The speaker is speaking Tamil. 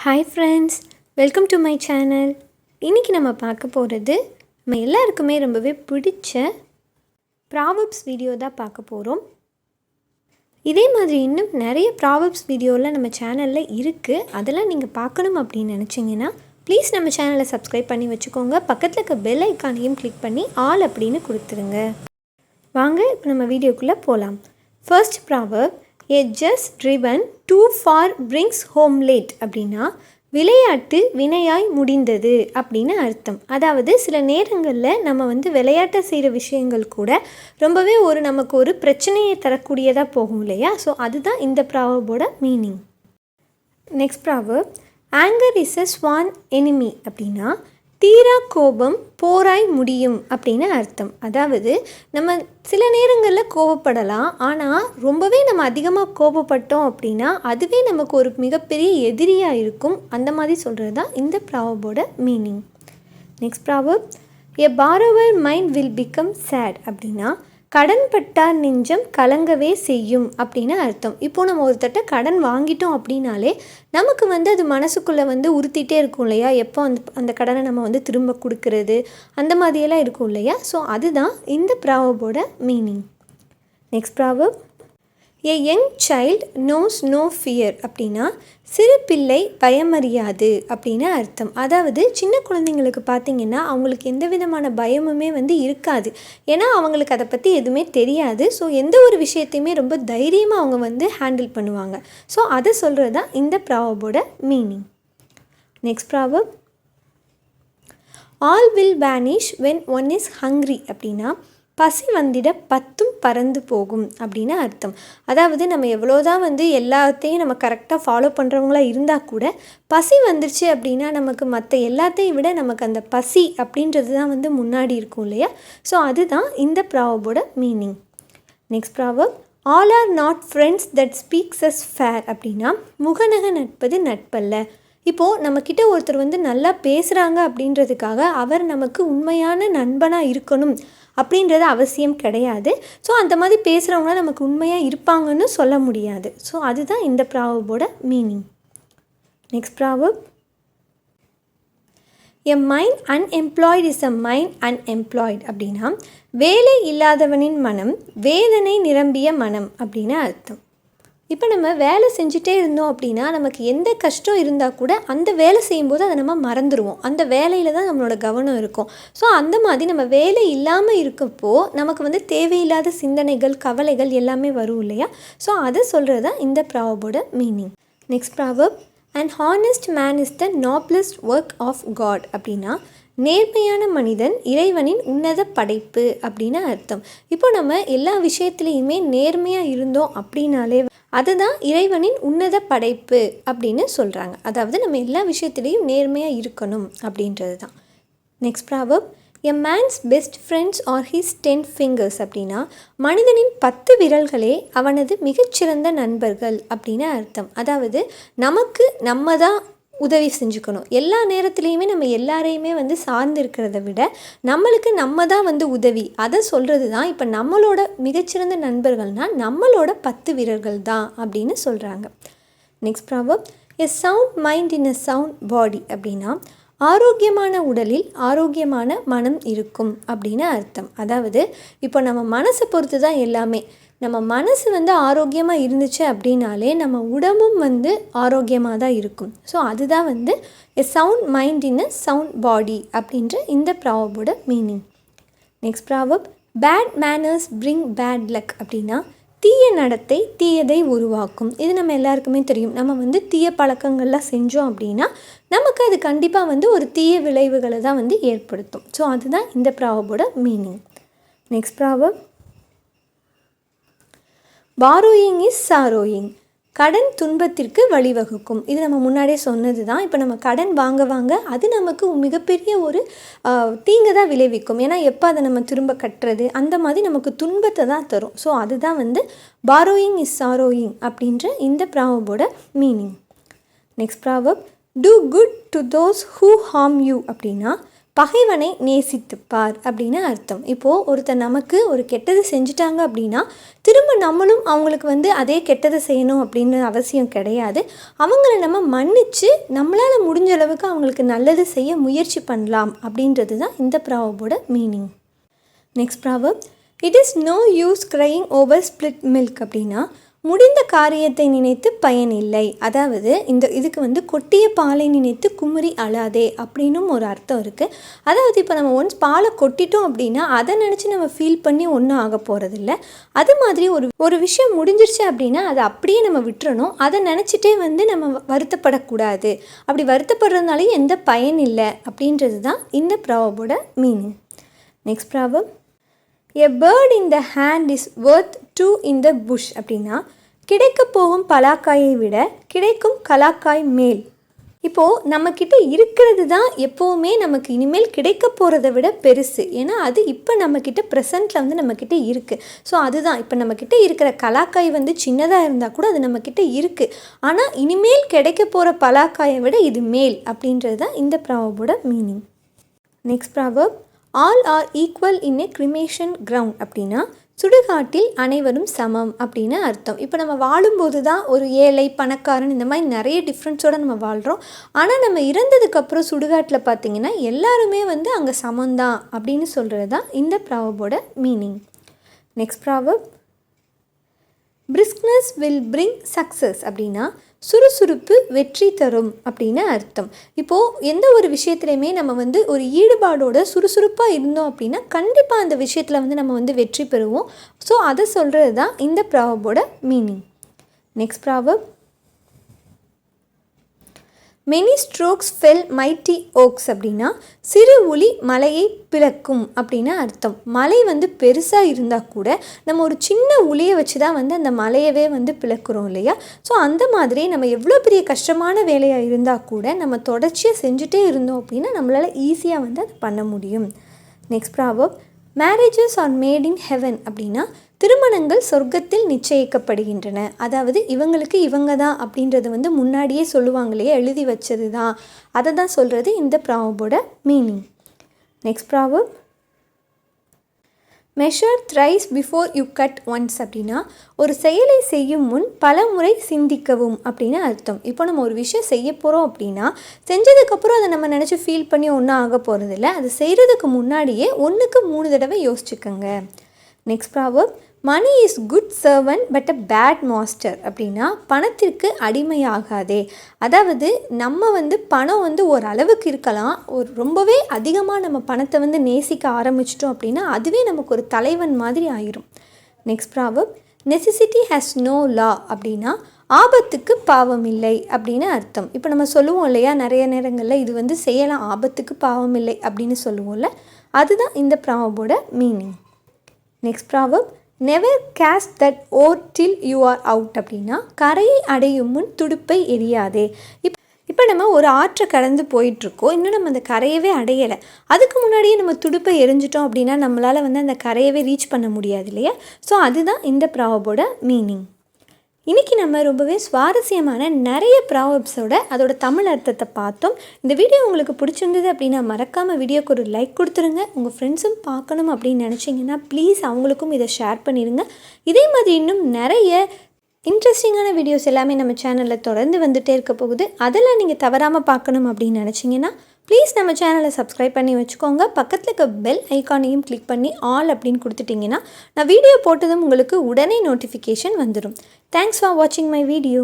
Hi friends welcome to my channel இன்றைக்கி நம்ம பார்க்க போகிறது நம்ம எல்லாருக்குமே ரொம்பவே பிடிச்ச ப்ராவப்ஸ் வீடியோ தான் பார்க்க போகிறோம் இதே மாதிரி இன்னும் நிறைய ப்ராவப்ஸ் வீடியோவில் நம்ம சேனலில் இருக்குது அதெல்லாம் நீங்கள் பார்க்கணும் அப்படின்னு நினச்சிங்கன்னா ப்ளீஸ் நம்ம சேனலை சப்ஸ்கிரைப் பண்ணி வச்சுக்கோங்க. பக்கத்தில் இருக்க பெல் ஐக்கானையும் கிளிக் பண்ணி ஆல் அப்படின்னு கொடுத்துருங்க. வாங்க இப்போ நம்ம வீடியோக்குள்ளே போகலாம் first proverb a jest driven too far brings home late அப்படின்னா விளையாட்டு வினையாய் முடிந்தது அப்படின்னு அர்த்தம். அதாவது சில நேரங்களில் நம்ம வந்து விளையாட்டை செய்கிற விஷயங்கள் கூட ரொம்பவே ஒரு நமக்கு ஒரு பிரச்சனையை தரக்கூடியதாக போகும் இல்லையா? ஸோ அதுதான் இந்த ப்ராவர்போட meaning next proverb anger is a sworn enemy அப்படின்னா தீரா கோபம் போராய் முடியும் அப்படின்னு அர்த்தம். அதாவது நம்ம சில நேரங்களில் கோபப்படலாம். ஆனால் ரொம்பவே நம்ம அதிகமாக கோபப்பட்டோம் அப்படின்னா அதுவே நமக்கு ஒரு மிகப்பெரிய எதிரியாக இருக்கும். அந்த மாதிரி சொல்கிறது தான் இந்த ப்ராவபோட meaning. Next proverb a borrower mind will become sad அப்படின்னா கடன்பட்டார் நெஞ்சம் கலங்கவே செய்யும் அப்படின்னு அர்த்தம். இப்போ நம்ம ஒருத்தட்ட கடன் வாங்கிட்டோம் அப்படின்னாலே நமக்கு வந்து அது மனசுக்குள்ளே வந்து உறுத்திட்டே இருக்கும் இல்லையா? எப்போ அந்த அந்த கடனை நம்ம வந்து திரும்ப கொடுக்கறது அந்த மாதிரியெல்லாம் இருக்கும் இல்லையா? ஸோ அதுதான் இந்த ப்ராவபோட meaning next proverb a young child knows no fear அப்படின்னா சிறு பிள்ளை பயமறியாது அப்படின்னு அர்த்தம். அதாவது சின்ன குழந்தைங்களுக்கு பார்த்திங்கன்னா அவங்களுக்கு எந்த விதமான பயமுமே வந்து இருக்காது. ஏன்னா அவங்களுக்கு அதை பற்றி எதுவுமே தெரியாது. ஸோ எந்த ஒரு விஷயத்தையுமே ரொம்ப தைரியமாக அவங்க வந்து ஹேண்டில் பண்ணுவாங்க. ஸோ அதை சொல்கிறது தான் இந்த ப்ராவபோட meaning next proverb all will vanish when one is hungry அப்படின்னா பசி வந்திட பத்தும் பறந்து போகும் அப்படின்னு அர்த்தம். அதாவது நம்ம எவ்வளோதான் வந்து எல்லாத்தையும் நம்ம கரெக்டாக ஃபாலோ பண்ணுறவங்களா இருந்தால் கூட பசி வந்துருச்சு அப்படின்னா நமக்கு மற்ற எல்லாத்தையும் விட நமக்கு அந்த பசி அப்படின்றது தான் வந்து முன்னாடி இருக்கும் இல்லையா? ஸோ அதுதான் இந்த ப்ராவபோட meaning next proverb all are not friends that speaks us fair அப்படின்னா முகநக நட்பது நட்பல்ல. இப்போது நம்மக்கிட்ட ஒருத்தர் வந்து நல்லா பேசுகிறாங்க அப்படின்றதுக்காக அவர் நமக்கு உண்மையான நண்பனாக இருக்கணும் அப்படின்றது அவசியம் கிடையாது. ஸோ அந்த மாதிரி பேசுகிறவங்க நமக்கு உண்மையாக இருப்பாங்கன்னு சொல்ல முடியாது. ஸோ அதுதான் இந்த ப்ராவபோட meaning. Next proverb a mind unemployed is a mind unemployed அப்படின்னா வேலை இல்லாதவனின் மனம் வேதனை நிரம்பிய மனம் அப்படின்னு அர்த்தம். இப்போ நம்ம வேலை செஞ்சுட்டே இருந்தோம் அப்படின்னா நமக்கு எந்த கஷ்டம் இருந்தால் கூட அந்த வேலை செய்யும்போது அதை நம்ம மறந்துடுவோம் அந்த வேலையில் தான் நம்மளோட கவனம் இருக்கும். ஸோ அந்த மாதிரி நம்ம வேலை இல்லாமல் இருக்கப்போ நமக்கு வந்து தேவையில்லாத சிந்தனைகள் கவலைகள் எல்லாமே வரும் இல்லையா? ஸோ அதை சொல்கிறது தான் இந்த ப்ராவபோட meaning next proverb and honest man is the noblest work of God அப்படின்னா நேர்மையான மனிதன் இறைவனின் உன்னத படைப்பு அப்படின்னு அர்த்தம். இப்போ நம்ம எல்லா விஷயத்துலேயுமே நேர்மையாக இருந்தோம் அப்படின்னாலே அதுதான் இறைவனின் உன்னத படைப்பு அப்படின்னு சொல்கிறாங்க அதாவது நம்ம எல்லா விஷயத்துலேயும் நேர்மையாக இருக்கணும் அப்படின்றது தான் next proverb a man's best friends are his ten fingers அப்படின்னா மனிதனின் பத்து விரல்களே அவனது மிகச்சிறந்த நண்பர்கள் அப்படின்னு அர்த்தம். அதாவது நமக்கு நம்ம தான் உதவி செஞ்சுக்கணும். எல்லா நேரத்துலேயுமே நம்ம எல்லாரையுமே வந்து சார்ந்து இருக்கிறத விட நம்மளுக்கு நம்ம தான் வந்து உதவி. அதை சொல்கிறது தான் இப்போ நம்மளோட மிகச்சிறந்த நண்பர்கள்னால் நம்மளோட பத்து வீரர்கள் தான் அப்படின்னு சொல்கிறாங்க next proverb a sound mind in a sound body அப்படின்னா ஆரோக்கியமான உடலில் ஆரோக்கியமான மனம் இருக்கும் அப்படின்னு அர்த்தம். அதாவது இப்போ நம்ம மனசை பொறுத்து தான் எல்லாமே. நம்ம மனசு வந்து ஆரோக்கியமாக இருந்துச்சு அப்படின்னாலே நம்ம உடம்பும் வந்து ஆரோக்கியமாக தான் இருக்கும். ஸோ அதுதான் வந்து a sound mind in a sound body அப்படின்ற இந்த ப்ராவபோட meaning next proverb bad manners bring bad luck அப்படின்னா தீய நடத்தை தீயதை உருவாக்கும். இது நம்ம எல்லாருக்குமே தெரியும். நம்ம வந்து தீய பழக்கங்கள்லாம் செஞ்சோம் அப்படின்னா நமக்கு அது கண்டிப்பாக வந்து ஒரு தீய விளைவுகளை தான் வந்து ஏற்படுத்தும். ஸோ அதுதான் இந்த ப்ராவபோட meaning next proverb borrowing is sorrowing. கடன் துன்பத்திற்கு வழிவகுக்கும். இது நம்ம முன்னாடியே சொன்னது தான் இப்போ நம்ம கடன் வாங்க வாங்க அது நமக்கு மிகப்பெரிய ஒரு தீங்கு தான் விளைவிக்கும். ஏன்னா எப்போ அதை நம்ம திரும்ப கட்டுறது? அந்த மாதிரி நமக்கு துன்பத்தை தான் தரும். ஸோ அதுதான் வந்து பாரோயிங் இஸ் சாரோயிங் அப்படின்ற இந்த ப்ராவபோட meaning. Next proverb do good to those who harm you அப்படின்னா பகைவனை நேசித்துப்பார் அப்படின்னு அர்த்தம். இப்போது ஒருத்தர் நமக்கு ஒரு கெட்டது செஞ்சுட்டாங்க அப்படின்னா திரும்ப நம்மளும் அவங்களுக்கு வந்து அதே கெட்டதை செய்யணும் அப்படின்னு அவசியம் கிடையாது. அவங்கள நம்ம மன்னித்து நம்மளால் முடிஞ்ச அளவுக்கு அவங்களுக்கு நல்லது செய்ய முயற்சி பண்ணலாம் அப்படின்றது தான் இந்த ப்ராவபோட meaning. Next proverb it is no use crying over split milk அப்படின்னா முடிந்த காரியத்தை நினைத்து பயனில்லை அதாவது இந்த இதுக்கு வந்து கொட்டிய பாலை நினைத்து குமுறி அழாதே அப்படின்னும் ஒரு அர்த்தம் இருக்குது அதாவது இப்போ நம்ம ஒன்ஸ் பாலை கொட்டிட்டோம் அப்படின்னா அதை நினச்சி நம்ம ஃபீல் பண்ணி ஒன்றும் ஆக போகிறதில்ல அது மாதிரி ஒரு ஒரு விஷயம் முடிஞ்சிருச்சு அப்படின்னா அதை அப்படியே நம்ம விட்டுறணும். அதை நினச்சிட்டே வந்து நம்ம வருத்தப்படக்கூடாது. அப்படி வருத்தப்படுறதுனாலையும் எந்த பயன் இல்லை அப்படின்றது தான் இந்த ப்ராவோட meaning next proverb a bird in the hand is worth two in the bush அப்படின்னா கிடைக்க போகும் பலாக்காயை விட கிடைக்கும் கலாக்காய் மேல். இப்போது நம்மக்கிட்ட இருக்கிறது தான் எப்போவுமே நமக்கு இனிமேல் கிடைக்க போகிறத விட பெருசு. ஏன்னா அது இப்போ நம்மக்கிட்ட ப்ரெசண்ட்டில் வந்து நம்மக்கிட்ட இருக்குது ஸோ அதுதான். இப்போ நம்மக்கிட்ட இருக்கிற கலாக்காய் வந்து சின்னதாக இருந்தால் கூட அது நம்மக்கிட்ட இருக்குது ஆனால் இனிமேல் கிடைக்க போகிற பலாக்காயை விட இது மேல் அப்படின்றது தான் இந்த ப்ராவபோட meaning next proverb all are equal in a cremation ground அப்படின்னா சுடுகாட்டில் அனைவரும் சமம் அப்படின்னு அர்த்தம். இப்போ நம்ம வாழும்போது தான் ஒரு ஏழை பணக்காரன் இந்த மாதிரி நிறைய டிஃப்ரென்ஸோடு நம்ம வாழ்கிறோம் ஆனால் நம்ம இறந்ததுக்கப்புறம் சுடுகாட்டில் பார்த்திங்கன்னா எல்லாருமே வந்து அங்கே சமம்தான் அப்படின்னு சொல்கிறது தான் இந்த ப்ராவபோட meaning next proverb briskness will bring success அப்படின்னா சுறுசுறுப்பு வெற்றி தரும் அப்படின்னு அர்த்தம். இப்போது எந்த ஒரு விஷயத்துலையுமே நம்ம வந்து ஒரு ஈடுபாடோட சுறுசுறுப்பாக இருந்தோம் அப்படின்னா கண்டிப்பாக அந்த விஷயத்தில் வந்து நம்ம வந்து வெற்றி பெறுவோம். ஸோ அதை சொல்கிறது தான் இந்த ப்ராவபோட meaning next proverb many strokes fell mighty oaks அப்படின்னா சிறு உளி மலையை பிளக்கும் அப்படின்னு அர்த்தம். மலை வந்து பெருசாக இருந்தால் கூட நம்ம ஒரு சின்ன உளியை வச்சு தான் வந்து அந்த மலையவே வந்து பிளக்குறோம் இல்லையா? ஸோ அந்த மாதிரி நம்ம எவ்வளோ பெரிய கஷ்டமான வேலையாக இருந்தால் கூட நம்ம தொடர்ச்சியாக செஞ்சுட்டே இருந்தோம் அப்படின்னா நம்மளால் ஈஸியாக வந்து அதை பண்ண முடியும். Next proverb marriages are made in heaven அப்படின்னா திருமணங்கள் சொர்க்கத்தில் நிச்சயிக்கப்படுகின்றன. அதாவது இவங்களுக்கு இவங்க தான் அப்படின்றது வந்து முன்னாடியே சொல்லுவாங்களே எழுதி வச்சது தான் அதை தான் சொல்கிறது இந்த ப்ராவபோட meaning next proverb measure thrice before you cut once அப்படின்னா ஒரு செயலை செய்யும் முன் பல முறை சிந்திக்கவும் அப்படின்னு அர்த்தம். இப்போ நம்ம ஒரு விஷயம் செய்ய போகிறோம் அப்படின்னா செஞ்சதுக்கப்புறம் அதை நம்ம நினச்சி ஃபீல் பண்ணி ஒன்றும் ஆக போகிறதில்ல அது செய்கிறதுக்கு முன்னாடியே ஒன்றுக்கு மூணு தடவை யோசிச்சுக்கோங்க. Next proverb money is good servant but a bad master அப்படின்னா பணத்திற்கு அடிமையாகாதே. அதாவது நம்ம வந்து பணம் வந்து ஒரு அளவுக்கு இருக்கலாம். ஒரு ரொம்பவே அதிகமாக நம்ம பணத்தை வந்து நேசிக்க ஆரம்பிச்சிட்டோம் அப்படின்னா அதுவே நமக்கு ஒரு தலைவன் மாதிரி ஆயிரும். Next proverb necessity has no law அப்படின்னா ஆபத்துக்கு பாவம் இல்லை அப்படின்னு அர்த்தம். இப்போ நம்ம சொல்லுவோம் இல்லையா நிறைய நேரங்களில் இது வந்து செய்யலாம் ஆபத்துக்கு பாவம் இல்லை அப்படின்னு சொல்லுவோம்ல அதுதான் இந்த ப்ராவபோட meaning next proverb never cast that oar till you are out அப்படின்னா கரையை அடையும் முன் துடுப்பை எரியாதே இப் இப்போ நம்ம ஒரு ஆற்றை கடந்து போயிட்டுருக்கோம். இன்னும் நம்ம அந்த கரையவே அடையலை. அதுக்கு முன்னாடியே நம்ம துடுப்பை எரிஞ்சிட்டோம் அப்படின்னா நம்மளால் வந்து அந்த கரையவே ரீச் பண்ண முடியாது இல்லையா? ஸோ அதுதான் இந்த ப்ராபோட மீனிங் இன்றைக்கி நம்ம ரொம்பவே சுவாரஸ்யமான நிறைய ப்ராவப்ஸோட அதோட தமிழ் அர்த்தத்தை பார்த்தோம். இந்த வீடியோ உங்களுக்கு பிடிச்சிருந்தது அப்படின்னா மறக்காமல் வீடியோக்கு ஒரு லைக் கொடுத்துருங்க. உங்கள் ஃப்ரெண்ட்ஸும் பார்க்கணும் அப்படின்னு நினச்சிங்கன்னா ப்ளீஸ் அவங்களுக்கும் இதை ஷேர் பண்ணிடுங்க இதே மாதிரி இன்னும் நிறைய இன்ட்ரெஸ்டிங்கான வீடியோஸ் எல்லாமே நம்ம சேனலில் தொடர்ந்து வந்துகிட்டே இருக்க போகுது. அதெல்லாம் நீங்கள் தவறாமல் பார்க்கணும் அப்படின்னு நினச்சிங்கன்னா ப்ளீஸ் நம்ம சேனலை சப்ஸ்கிரைப் பண்ணி வச்சுக்கோங்க. பக்கத்தில் இருக்க பெல் ஐக்கானையும் கிளிக் பண்ணி ஆல் அப்படின்னு கொடுத்துட்டிங்கன்னா நான் வீடியோ போட்டதும் உங்களுக்கு உடனே நோட்டிஃபிகேஷன் வந்துடும் தேங்க்ஸ் ஃபார் வாட்சிங் மை வீடியோ